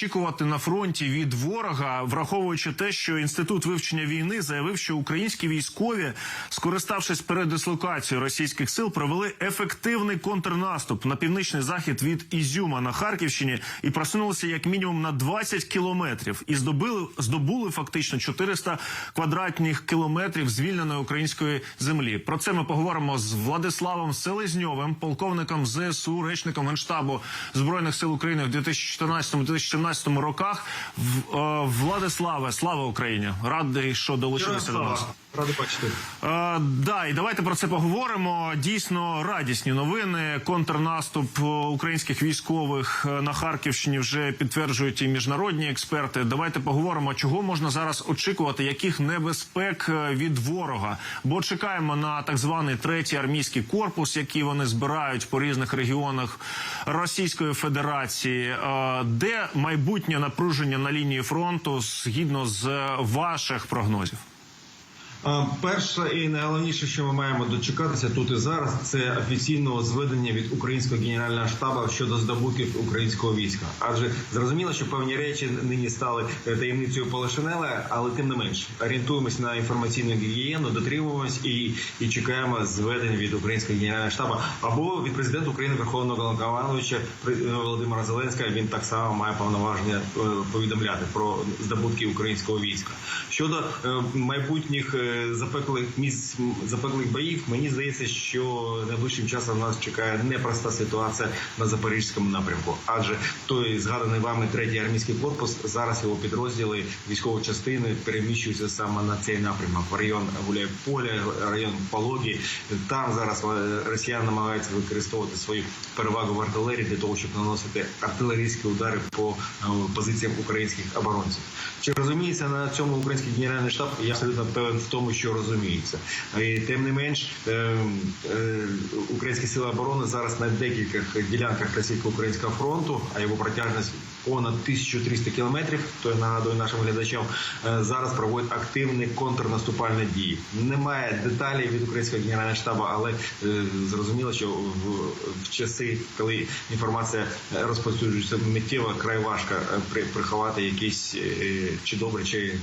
Очікувати на фронті від ворога, враховуючи те, що інститут вивчення війни заявив, що українські військові, скориставшись передислокацією російських сил, провели ефективний контрнаступ на північний захід від Ізюма на Харківщині і просунулися як мінімум на 20 кілометрів і здобули здобули фактично 400 квадратних кілометрів звільненої української землі. Про це ми поговоримо з Владиславом Селезньовим, полковником ЗСУ, речником генштабу збройних сил України в 2014-2017 роках. В- е, Владиславе, слава Україні! Радий, що долучилися до нас. Радий бачити. Е, да, і давайте про це поговоримо. Дійсно радісні новини. Контрнаступ е, українських військових е, на Харківщині вже підтверджують і міжнародні експерти. Давайте поговоримо, чого можна зараз очікувати, яких небезпек від ворога. Бо чекаємо на так званий третій армійський корпус, який вони збирають по різних регіонах Російської Федерації. Е, Де майбутнє напруження на лінії фронту згідно з е, ваших прогнозів? Перше і найголовніше, що ми маємо дочекатися тут і зараз, це офіційного зведення від українського генерального штабу щодо здобутків українського війська. Адже зрозуміло, що певні речі нині стали е, таємницею Полишинеля, але тим не менш орієнтуємось на інформаційну гігієну, дотримуємось і, і чекаємо зведення від українського генерального штабу або від президента України Верховного Головнокомандуюча е, Володимира Зеленського. Він так само має повноваження е, повідомляти про здобутки українського війська щодо майбутніх запеклих місць запеклих боїв. Мені здається, що найближчим часом нас чекає непроста ситуація на запорізькому напрямку, адже той згаданий вами третій армійський корпус зараз його підрозділи військової частини переміщуються саме на цей напрямок. В район Гуляйполя, район Пологі. Там зараз е, росіяни намагаються використовувати свою перевагу в артилерії для того, щоб наносити артилерійські удари по е, позиціям українських оборонців. Чи розуміється на цьому український генеральний штаб? Я абсолютно певен в тому, що розуміється. І тим не менш, е, е, українські сили оборони зараз на декількох ділянках російсько-українського фронту, а його протяжність понад 1300 кілометрів. То я нагадую нашим глядачам е, зараз проводять активні контрнаступальні дії. Немає деталей від українського генерального штабу, але е, зрозуміло, що в, часи, коли інформація розповсюджується миттєво, край важко при- приховати якісь чи добре, чи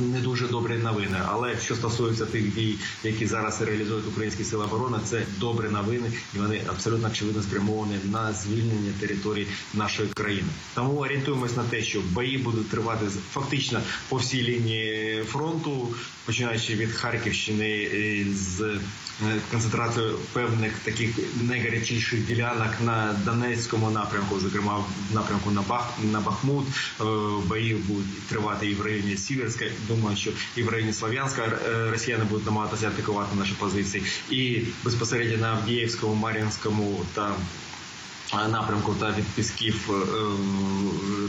не дуже добрі новини. Але що стосується тих дій, які зараз реалізують українські сили оборони, це добрі новини, і вони абсолютно очевидно спрямовані на звільнення території нашої країни. Тому орієнтуємось на те, що бої будуть тривати фактично по всій лінії фронту, починаючи від Харківщини е, з е, концентрацією певних таких найгарячіших ділянок на Донецькому напрямку, зокрема в напрямку на Бах на Бахмут. Е, Бої будуть тривати і в районі Сіверська. Думаю, що і в районі Слов'янська е, росіяни будуть намагатися атакувати наші позиції, і безпосередньо на Авдіївському, Мар'їнському та е, напрямку та від Пісків е,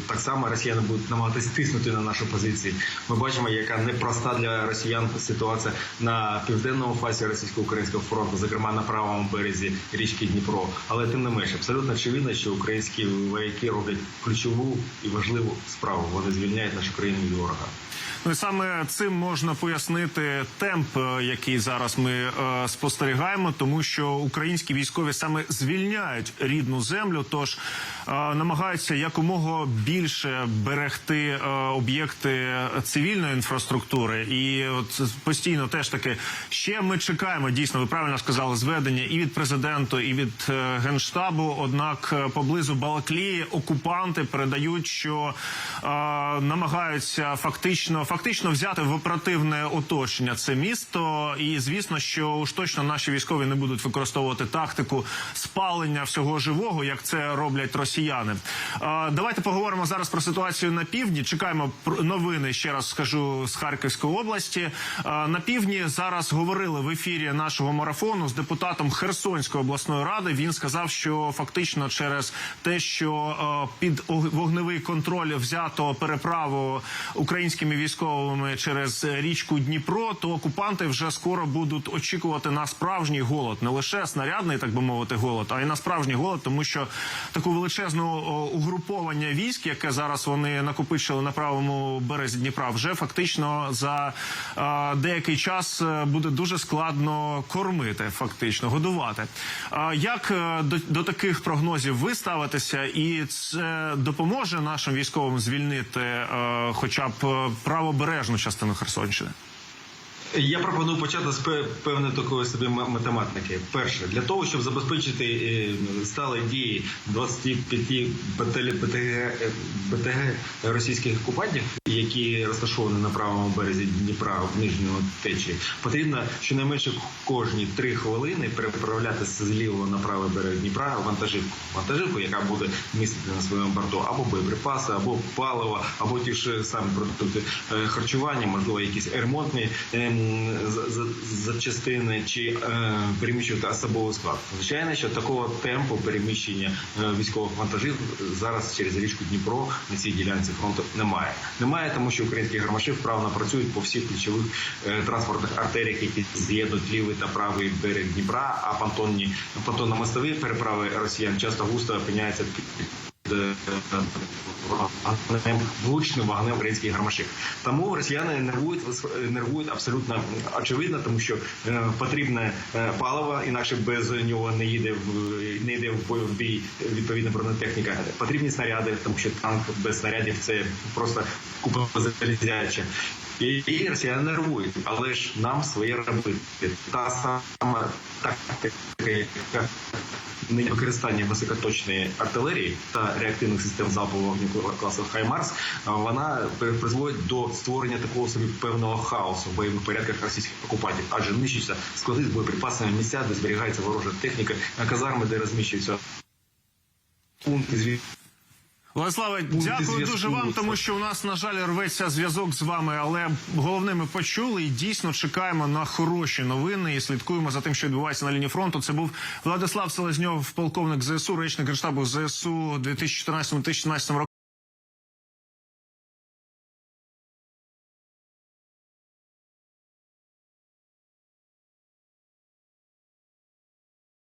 так само росіяни будуть намагатися тиснути на наші позиції. Ми бачимо, яка непроста для росіян ситуація на південному фасі російсько-українського фронту, зокрема на правому березі річки Дніпро. Але тим не менше, абсолютно очевидно, що українські вояки роблять ключову і важливу справу. Вони звільняють нашу країну від ворога. Ну і саме цим можна пояснити темп, е, який зараз ми е, спостерігаємо, тому що українські військові саме звільняють рідну землю, тож е, намагаються якомога більше берегти об'єкти цивільної інфраструктури. І от постійно теж таки ще ми чекаємо. Дійсно, ви правильно сказали зведення і від президента, і від генштабу. Однак поблизу Балаклії окупанти передають, що намагаються фактично фактично взяти в оперативне оточення це місто. І звісно, що уж точно наші військові не будуть використовувати тактику спалення всього живого, як це роблять росіяни. Давайте поговоримо зараз про ситуацію на півдні. Чекаємо новини. Ще раз скажу з Харківської області. На півдні зараз говорили в ефірі нашого марафону з депутатом Херсонської обласної ради. Він сказав, що фактично через те, що під вогневий контроль взято переправу українськими військовими військовими через річку Дніпро, то окупанти вже скоро будуть очікувати на справжній голод, не лише снарядний, так би мовити, голод, а й на справжній голод, тому що таку величезну угруповання військ, яке зараз вони накопичили на правому березі Дніпра, вже фактично за е, деякий час е, буде дуже складно кормити, фактично годувати. Як е, до, до таких прогнозів ви ставитеся, і це допоможе нашим військовим звільнити е, хоча б е, правобережну частину Херсонщини? Я пропоную почати з пе- певної такої собі математики. Перше, для того, щоб забезпечити е, стали дії 25 БТЛ, БТГ, е, БТГ російських окупантів, які розташовані на правому березі Дніпра в нижньому течії, потрібно щонайменше кожні три хвилини переправляти з лівого на правий берег Дніпра вантажівку. Вантажівку, яка буде містити на своєму борту або боєприпаси, або паливо, або ті ж самі продукти е, харчування, можливо, якісь ремонтні ем, за- запчастини чи е, переміщувати особовий склад. Звичайно, що такого темпу переміщення е, військових вантажів зараз через річку Дніпро на цій ділянці фронту немає. Немає, тому що українські гармаші вправно працюють по всіх ключових е, транспортних артеріях, які з'єднують лівий та правий берег Дніпра, а понтонні понтонно-мостові переправи росіян часто густо опиняються під влучним вогнем українських гармашів. Тому росіяни нервують нервують абсолютно очевидно, тому що е, потрібне е, паливо, інакше без нього не їде не йде в бій відповідна бронетехніка. Потрібні снаряди, тому що танк без снарядів це просто купа залізяча. І росіяни нервують, але ж нам своє робити. Та сама тактика, яка нині використання високоточної артилерії та реактивних систем залпового вогню класу Хаймарс, вона при- призводить до створення такого собі певного хаосу в бойових порядках російських окупантів, адже нищиться склади з боєприпасами місця, де зберігається ворожа техніка, казарми, де розміщуються пункти зв'язку. Владиславе, дякую дуже вам, тому що у нас, на жаль, рветься зв'язок з вами, але головне ми почули і дійсно чекаємо на хороші новини і слідкуємо за тим, що відбувається на лінії фронту. Це був Владислав Селезньов, полковник ЗСУ, речник генштабу ЗСУ 2014-2017 роках.